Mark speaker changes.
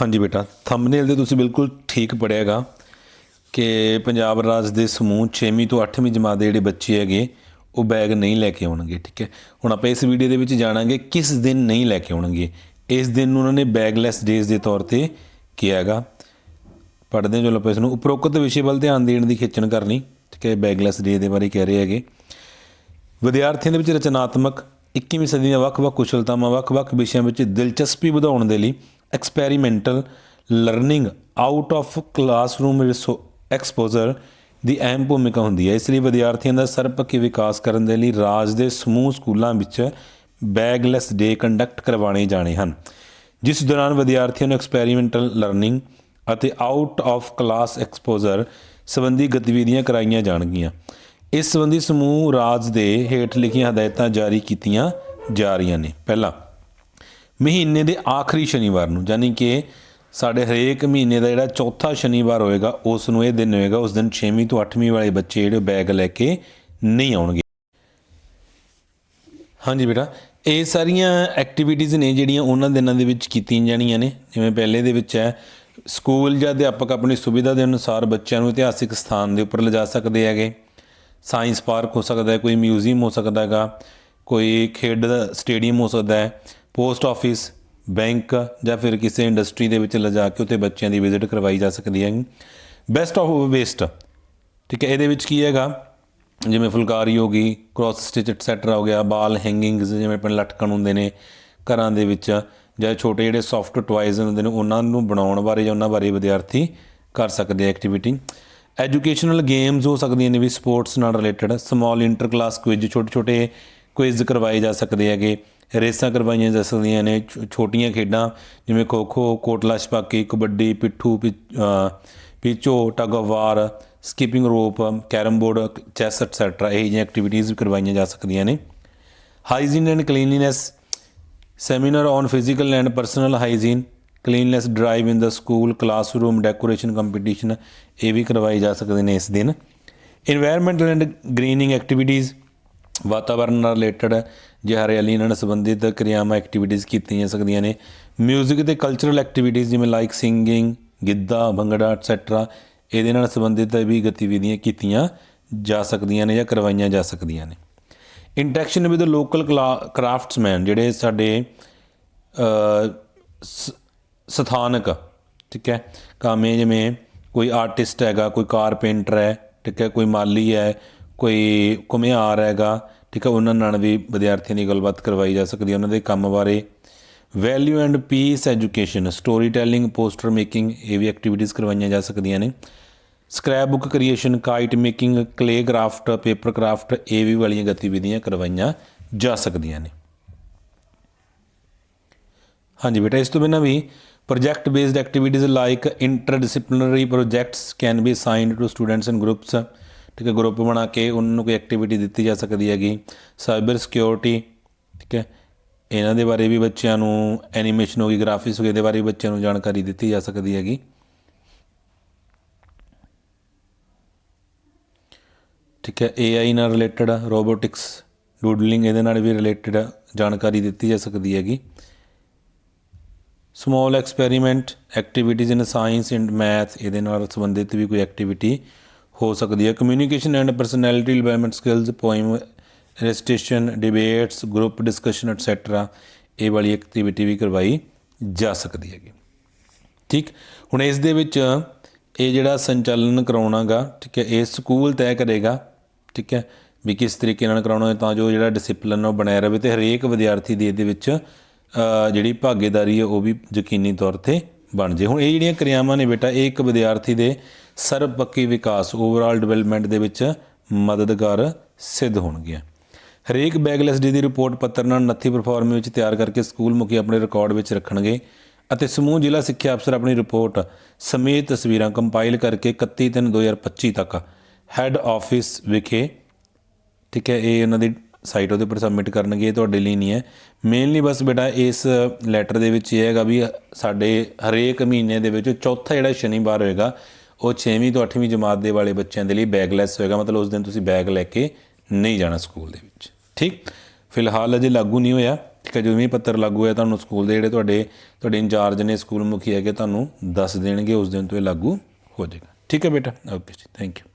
Speaker 1: ਹਾਂਜੀ ਬੇਟਾ ਥੰਬਨੇਲ ਤੇ ਤੁਸੀਂ ਬਿਲਕੁਲ ਠੀਕ ਪੜਿਆਗਾ ਕਿ ਪੰਜਾਬ ਰਾਜ ਦੇ ਸਮੂਹ 6ਵੀਂ ਤੋਂ 8ਵੀਂ ਜਮਾਤ ਦੇ ਜਿਹੜੇ ਬੱਚੇ ਹੈਗੇ, ਉਹ ਬੈਗ ਨਹੀਂ ਲੈ ਕੇ ਆਉਣਗੇ, ਠੀਕ ਹੈ? ਹੁਣ ਆਪਾਂ ਇਸ ਵੀਡੀਓ ਦੇ ਵਿੱਚ ਜਾਣਾਂਗੇ ਕਿਸ ਦਿਨ ਨਹੀਂ ਲੈ ਕੇ ਆਉਣਗੇ। ਇਸ ਦਿਨ ਨੂੰ ਉਹਨਾਂ ਨੇ ਬੈਗਲੈਸ ਡੇਜ਼ ਦੇ ਤੌਰ ਤੇ ਕਿਹਾ ਹੈਗਾ। ਪੜ੍ਹਦੇ ਹਾਂ, ਚਲੋ ਆਪਾਂ ਇਸ ਨੂੰ ਉਪਰੋਕਤ ਵਿਸ਼ੇ ਵੱਲ ਧਿਆਨ ਦੇਣ ਦੀ ਖਿੱਚਣ ਕਰਨੀ, ਠੀਕ ਹੈ? ਬੈਗਲੈਸ ਡੇ ਦੇ ਬਾਰੇ ਕਹਿ ਰਹੇ ਹੈਗੇ। ਵਿਦਿਆਰਥੀਆਂ ਦੇ ਵਿੱਚ ਰਚਨਾਤਮਕ 21ਵੀਂ ਸਦੀ ਦੀਆਂ ਵੱਖ-ਵੱਖ ਕੁਸ਼ਲਤਾਵਾਂ, ਵੱਖ-ਵੱਖ ਵਿਸ਼ਿਆਂ ਵਿੱਚ ਦਿਲਚਸਪੀ ਵਧਾਉਣ ਦੇ ਲਈ experimental learning out of classroom exposure ਦੀ ਅਹਿਮ ਭੂਮਿਕਾ ਹੁੰਦੀ ਹੈ। ਇਸ ਲਈ ਵਿਦਿਆਰਥੀਆਂ ਦਾ ਸਰਬਪੱਖੀ ਵਿਕਾਸ ਕਰਨ ਦੇ ਲਈ ਰਾਜ ਦੇ ਸਮੂਹ ਸਕੂਲਾਂ ਵਿੱਚ ਬੈਗਲੈਸ ਡੇ ਕੰਡਕਟ ਕਰਵਾਉਣੇ ਜਾਣੇ ਹਨ। ਜਿਸ ਦੌਰਾਨ ਵਿਦਿਆਰਥੀਆਂ ਨੂੰ ਐਕਸਪੈਰੀਮੈਂਟਲ ਲਰਨਿੰਗ ਅਤੇ ਆਊਟ ਆਫ ਕਲਾਸ ਐਕਸਪੋਜ਼ਰ ਸੰਬੰਧੀ ਗਤੀਵਿਧੀਆਂ ਕਰਾਈਆਂ ਜਾਣਗੀਆਂ। ਇਸ ਸੰਬੰਧੀ ਸਮੂਹ ਰਾਜ ਦੇ ਹੇਠ ਲਿਖੀਆਂ ਹਦਾਇਤਾਂ ਜਾਰੀ ਕੀਤੀਆਂ ਜਾ ਰਹੀਆਂ ਨੇ। ਪਹਿਲਾ ਮਹੀਨੇ ਦੇ ਆਖਰੀ ਸ਼ਨੀਵਾਰ ਨੂੰ ਯਾਨੀ ਕਿ ਸਾਡੇ ਹਰੇਕ ਮਹੀਨੇ ਦਾ ਜਿਹੜਾ ਚੌਥਾ ਸ਼ਨੀਵਾਰ ਹੋਏਗਾ ਉਸ ਨੂੰ ਇਹ ਦਿਨ ਹੋਏਗਾ, ਉਸ ਦਿਨ 6ਵੀਂ ਤੋਂ 8ਵੀਂ ਵਾਲੇ ਬੱਚੇ ਜਿਹੜੇ ਬੈਗ ਲੈ ਕੇ ਨਹੀਂ ਆਉਣਗੇ। ਹਾਂਜੀ ਬੇਟਾ, ਇਹ ਸਾਰੀਆਂ ਐਕਟੀਵਿਟੀਜ਼ ਨੇ ਜਿਹੜੀਆਂ ਉਹਨਾਂ ਦਿਨਾਂ ਦੇ ਵਿੱਚ ਕੀਤੀਆਂ ਜਾਣੀਆਂ ਨੇ। ਜਿਵੇਂ ਪਹਿਲੇ ਦੇ ਵਿੱਚ ਹੈ, ਸਕੂਲ ਜਾਂ ਅਧਿਆਪਕ ਆਪਣੀ ਸੁਵਿਧਾ ਦੇ ਅਨੁਸਾਰ ਬੱਚਿਆਂ ਨੂੰ ਇਤਿਹਾਸਿਕ ਸਥਾਨ ਦੇ ਉੱਪਰ ਲਿਜਾ ਸਕਦੇ ਹੈਗੇ। ਸਾਇੰਸ ਪਾਰਕ ਹੋ ਸਕਦਾ ਹੈ, ਕੋਈ ਮਿਊਜ਼ੀਅਮ ਹੋ ਸਕਦਾ ਹੈਗਾ, ਕੋਈ ਖੇਡ ਦਾ ਸਟੇਡੀਅਮ ਹੋ ਸਕਦਾ ਹੈ। ਪੋਸਟ ਆਫਿਸ, ਬੈਂਕ ਜਾਂ ਫਿਰ ਕਿਸੇ ਇੰਡਸਟਰੀ ਦੇ ਵਿੱਚ ਲਿਜਾ ਕੇ ਉੱਥੇ ਬੱਚਿਆਂ ਦੀ ਵਿਜ਼ਿਟ ਕਰਵਾਈ ਜਾ ਸਕਦੀ ਹੈ। ਬੈਸਟ ਆਫ ਵੇਸਟ ਠੀਕ ਹੈ, ਇਹਦੇ ਵਿੱਚ ਕੀ ਹੈਗਾ? ਜਿਵੇਂ ਫੁਲਕਾਰੀ ਹੋ ਗਈ ਕ੍ਰਾਸ ਸਟਿਚ ਐਟਸੈਟਰਾ ਹੋ ਗਿਆ, ਬਾਲ ਹੈਂਗਿੰਗਸ ਜਿਵੇਂ ਆਪਣੇ ਲਟਕਣ ਹੁੰਦੇ ਨੇ ਘਰਾਂ ਦੇ ਵਿੱਚ, ਜਾਂ ਛੋਟੇ ਜਿਹੜੇ ਸੌਫਟ ਟੁਆਇਜ਼ ਹੁੰਦੇ ਨੇ, ਉਹਨਾਂ ਨੂੰ ਬਣਾਉਣ ਬਾਰੇ ਜਾਂ ਉਹਨਾਂ ਬਾਰੇ ਵਿਦਿਆਰਥੀ ਕਰ ਸਕਦੇ ਆ ਐਕਟੀਵਿਟੀ ਐਜੂਕੇਸ਼ਨਲ ਗੇਮਸ ਹੋ ਸਕਦੀਆਂ ਨੇ ਵੀ ਸਪੋਰਟਸ ਨਾਲ related small inter class quiz ਛੋਟੇ ਛੋਟੇ ਕੁਇਜ਼ ਕਰਵਾਏ ਜਾ ਸਕਦੇ ਹੈਗੇ। ਰੇਸਾਂ ਕਰਵਾਈਆਂ ਜਾ ਸਕਦੀਆਂ ਨੇ, ਛੋ- ਛੋਟੀਆਂ ਖੇਡਾਂ, ਜਿਵੇਂ ਖੋ ਖੋ, ਕੋਟਲਾ, ਛਪਾਕੀ, ਕਬੱਡੀ, ਪਿੱਠੂ ਪਿ- ਅਹ ਪਿੱਚੋ tug of war skipping rope carrom board chess etcetera ਇਹ ਜਿਹੀਆਂ ਐਕਟੀਵਿਟੀਜ਼ ਵੀ ਕਰਵਾਈਆਂ ਜਾ ਸਕਦੀਆਂ ਨੇ। Hygiene and cleanliness seminar on physical and personal hygiene cleanliness drive in the school classroom decoration competition ਇਹ ਵੀ ਕਰਵਾਏ ਜਾ ਸਕਦੇ ਨੇ ਇਸ ਦਿਨ। ਇਨਵਾਇਰਨਮੈਂਟਲ ਐਂਡ ਗ੍ਰੀਨਿੰਗ ਐਕਟੀਵਿਟੀਜ਼ ਵਾਤਾਵਰਣ ਨਾਲ ਰਿਲੇਟਡ ਜੇ ਹਰਿਆਲੀ ਨਾਲ ਸੰਬੰਧਿਤ ਕਿਰਿਆਵਾਂ ਐਕਟੀਵਿਟੀਜ਼ ਕੀਤੀਆਂ ਜਾ ਸਕਦੀਆਂ ਨੇ। 뮤직 ਤੇ ਕਲਚਰਲ ਐਕਟੀਵਿਟੀਜ਼ ਜਿਵੇਂ like singing Giddha, Bhangra etcetera ਇਹਦੇ ਨਾਲ ਸੰਬੰਧਿਤ ਵੀ ਗਤੀਵਿਧੀਆਂ ਕੀਤੀਆਂ ਜਾ ਸਕਦੀਆਂ ਨੇ ਜਾਂ ਕਰਵਾਈਆਂ ਜਾ ਸਕਦੀਆਂ ਨੇ। ਇੰਟਰੈਕਸ਼ਨ ਵਿਦ ਲੋਕਲ ਕਰਾਫਟਸਮੈਨ ਜਿਹੜੇ ਸਾਡੇ ਸ- ਸਥਾਨਕ, ਠੀਕ ਹੈ? ਕਾਮੇ ਜਿਵੇਂ ਕੋਈ ਆਰਟਿਸਟ ਹੈਗਾ, ਕੋਈ ਕਾਰਪੇਂਟਰ ਹੈ, ਠੀਕ ਹੈ? ਕੋਈ ਮਾਲੀ ਹੈ ਕੋਈ ਘੁਮਿਆਰ ਹੈਗਾ, ਠੀਕ ਹੈ, ਉਹਨਾਂ ਨਾਲ ਵੀ ਵਿਦਿਆਰਥੀਆਂ ਦੀ ਗੱਲਬਾਤ ਕਰਵਾਈ ਜਾ ਸਕਦੀ ਹੈ, ਉਹਨਾਂ ਦੇ ਕੰਮ ਬਾਰੇ। Value and peace education story telling poster making ਇਹ ਵੀ ਐਕਟੀਵਿਟੀਜ਼ ਕਰਵਾਈਆਂ ਜਾ ਸਕਦੀਆਂ ਨੇ। Scrap book creation kite making clay craft paper craft ਇਹ ਵੀ ਵਾਲੀਆਂ ਗਤੀਵਿਧੀਆਂ ਕਰਵਾਈਆਂ ਜਾ ਸਕਦੀਆਂ ਨੇ। ਹਾਂਜੀ ਬੇਟਾ, ਇਸ ਤੋਂ ਬਿਨਾਂ ਵੀ project based activities like interdisciplinary projects can be assigned to students in groups ਠੀਕ ਹੈ ਗਰੁੱਪ ਬਣਾ ਕੇ ਉਹਨਾਂ ਨੂੰ ਕੋਈ ਐਕਟੀਵਿਟੀ ਦਿੱਤੀ ਜਾ ਸਕਦੀ ਹੈਗੀ। ਸਾਈਬਰ ਸਿਕਿਉਰਿਟੀ ਠੀਕ ਹੈ। ਇਹਨਾਂ ਦੇ ਬਾਰੇ ਵੀ ਬੱਚਿਆਂ ਨੂੰ ਐਨੀਮੇਸ਼ਨ ਹੋ ਗਈ ਗ੍ਰਾਫਿਕਸ ਹੋ ਗਈ, ਇਹਦੇ ਬਾਰੇ ਵੀ ਬੱਚਿਆਂ ਨੂੰ ਜਾਣਕਾਰੀ ਦਿੱਤੀ ਜਾ ਸਕਦੀ ਹੈਗੀ। ਠੀਕ ਹੈ AI ਨਾਲ ਰਿਲੇਟਡ ਰੋਬੋਟਿਕਸ ਡੂਡਲਿੰਗ ਇਹਦੇ ਨਾਲ ਵੀ ਰਿਲੇਟਡ ਜਾਣਕਾਰੀ ਦਿੱਤੀ ਜਾ ਸਕਦੀ ਹੈਗੀ। Small experiment activities in science and math ਇਹਦੇ ਨਾਲ ਸੰਬੰਧਿਤ ਵੀ ਕੋਈ ਐਕਟੀਵਿਟੀ ਹੋ ਸਕਦੀ ਹੈ। Communication and personality development skills poem recitation debates group discussion etcetera ਇਹ ਵਾਲੀ ਐਕਟੀਵਿਟੀ ਵੀ ਕਰਵਾਈ ਜਾ ਸਕਦੀ ਹੈਗੀ। ਠੀਕ? ਹੁਣ ਇਸ ਦੇ ਵਿੱਚ ਇਹ ਜਿਹੜਾ ਸੰਚਾਲਨ ਕਰਾਉਣਾਗਾ, ਠੀਕ ਹੈ, ਇਹ ਸਕੂਲ ਤੈਅ ਕਰੇਗਾ, ਠੀਕ ਹੈ, ਵੀ ਕਿਸ ਤਰੀਕੇ ਨਾਲ ਕਰਾਉਣਾ ਹੈ ਤਾਂ ਜੋ ਜਿਹੜਾ ਡਿਸਪਲਿਨ ਉਹ ਬਣਾਇਆ ਰਹੇ ਤੇ ਹਰੇਕ ਵਿਦਿਆਰਥੀ ਦੀ ਇਹਦੇ ਵਿੱਚ ਜਿਹੜੀ ਭਾਗੀਦਾਰੀ ਹੈ ਉਹ ਵੀ ਯਕੀਨੀ ਤੌਰ ਤੇ ਬਣ ਜੇ ਹੁਣ ਇਹ ਜਿਹੜੀਆਂ ਕਿਰਿਆਵਾਂ ਨੇ ਬੇਟਾ, ਇਹ ਇੱਕ ਵਿਦਿਆਰਥੀ ਦੇ ਸਰਬਪੱਖੀ ਵਿਕਾਸ ਓਵਰਆਲ ਡਿਵੈਲਪਮੈਂਟ ਦੇ ਵਿੱਚ ਮਦਦਗਾਰ ਸਿੱਧ ਹੋਣਗੀਆਂ। ਹਰੇਕ ਬੈਗਲੈਸ ਡੇ ਦੀ ਰਿਪੋਰਟ ਪੱਤਰ ਨਾਲ ਨੱਥੀ ਪਰਫਾਰਮ ਵਿੱਚ ਤਿਆਰ ਕਰਕੇ ਸਕੂਲ ਮੁਖੀ ਆਪਣੇ ਰਿਕਾਰਡ ਵਿੱਚ ਰੱਖਣਗੇ ਅਤੇ ਸਮੂਹ ਜ਼ਿਲ੍ਹਾ ਸਿੱਖਿਆ ਅਫਸਰ ਆਪਣੀ ਰਿਪੋਰਟ ਸਮੇਤ ਤਸਵੀਰਾਂ ਕੰਪਾਈਲ ਕਰਕੇ 31/3/2025 ਤੱਕ ਹੈੱਡ ਆਫਿਸ ਵਿਖੇ, ਠੀਕ ਹੈ, ਇਹ ਉਹਨਾਂ ਦੀ ਸਾਈਟ ਉਹਦੇ ਉੱਪਰ ਸਬਮਿਟ ਕਰਨਗੇ, ਇਹ ਤੁਹਾਡੇ ਲਈ ਨਹੀਂ ਹੈ। ਮੇਨਲੀ ਬਸ ਬੇਟਾ ਇਸ ਲੈਟਰ ਦੇ ਵਿੱਚ ਇਹ ਹੈਗਾ ਵੀ ਸਾਡੇ ਹਰੇਕ ਮਹੀਨੇ ਦੇ ਵਿੱਚ ਚੌਥਾ ਜਿਹੜਾ ਸ਼ਨੀਵਾਰ ਹੋਏਗਾ ਉਹ 6ਵੀਂ ਤੋਂ 8ਵੀਂ ਜਮਾਤ ਦੇ ਵਾਲੇ ਬੱਚਿਆਂ ਦੇ ਲਈ ਬੈਗਲੈਸ ਹੋਏਗਾ। ਮਤਲਬ ਉਸ ਦਿਨ ਤੁਸੀਂ ਬੈਗ ਲੈ ਕੇ ਨਹੀਂ ਜਾਣਾ ਸਕੂਲ ਦੇ ਵਿੱਚ। ਠੀਕ? ਫਿਲਹਾਲ ਅਜੇ ਲਾਗੂ ਨਹੀਂ ਹੋਇਆ। ਠੀਕ ਹੈ, ਜਦੋਂ ਮੀਂਹ ਪੱਤਰ ਲਾਗੂ ਹੋਇਆ ਤੁਹਾਨੂੰ ਸਕੂਲ ਦੇ ਜਿਹੜੇ ਤੁਹਾਡੇ ਤੁਹਾਡੇ ਇੰਚਾਰਜ ਨੇ ਸਕੂਲ ਮੁਖੀ ਹੈਗੇ, ਤੁਹਾਨੂੰ ਦੱਸ ਦੇਣਗੇ, ਉਸ ਦਿਨ ਤੋਂ ਇਹ ਲਾਗੂ ਹੋ ਜਾਏਗਾ। ਠੀਕ ਹੈ ਬੇਟਾ? ਓਕੇ ਜੀ ਥੈਂਕ ਯੂ